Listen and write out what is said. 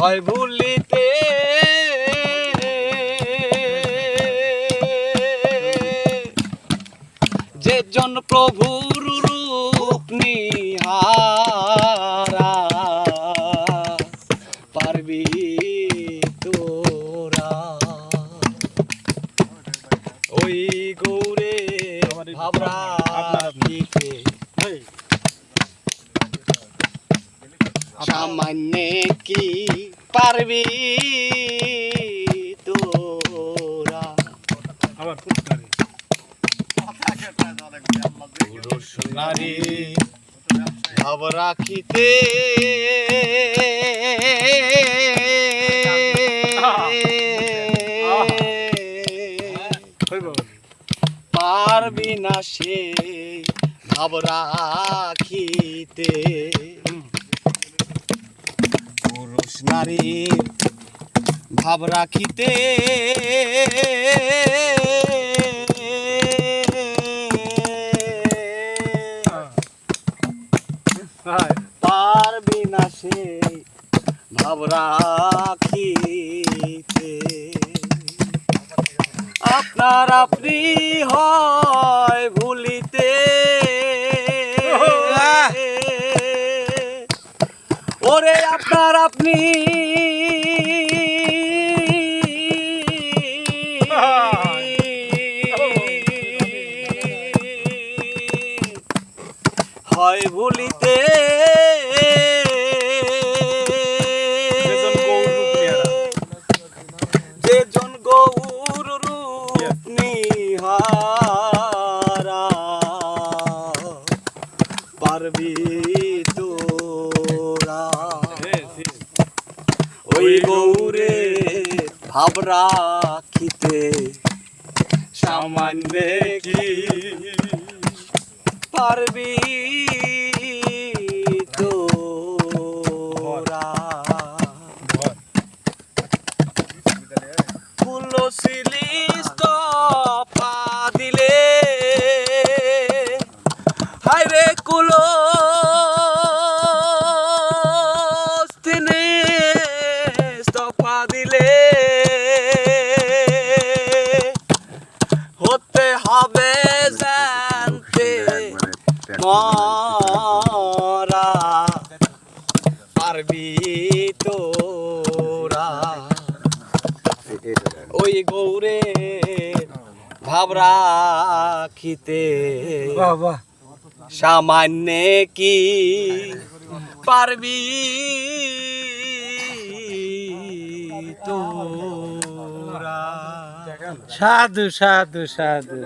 হয় ভুলিতে। যে জন প্রভুর রূপ নিহারা পারবি তোরা। ওই গৌরে ভাবরা দিকে। সামান্য কি পারবি তোরা। আবার ভাব রাখিতে। হইব। পারবি না সে ভাব রাখিতে। ভাব রাখিতে। পারবি না সে ভাব রাখিতে। আপনার আপনি হয় ভুলিতে আপনার আপনি। হয় ভুলিতে। যেজন গৌর রূপ নিহারা। যেজন গৌর রূপ নিহারা। পারবি ওই গৌরে ভাব রাখিতে সামান্য কি পারবি তোরা? তুলসিলিস তফা দিলে। হায় রে কুলো দিলে হতে হবে জানতে মরা পারবি তোরা। ওই গৌরে ভাব খিতে সামান্য কি পারবি তোরা। সাধু সাধু সাধু।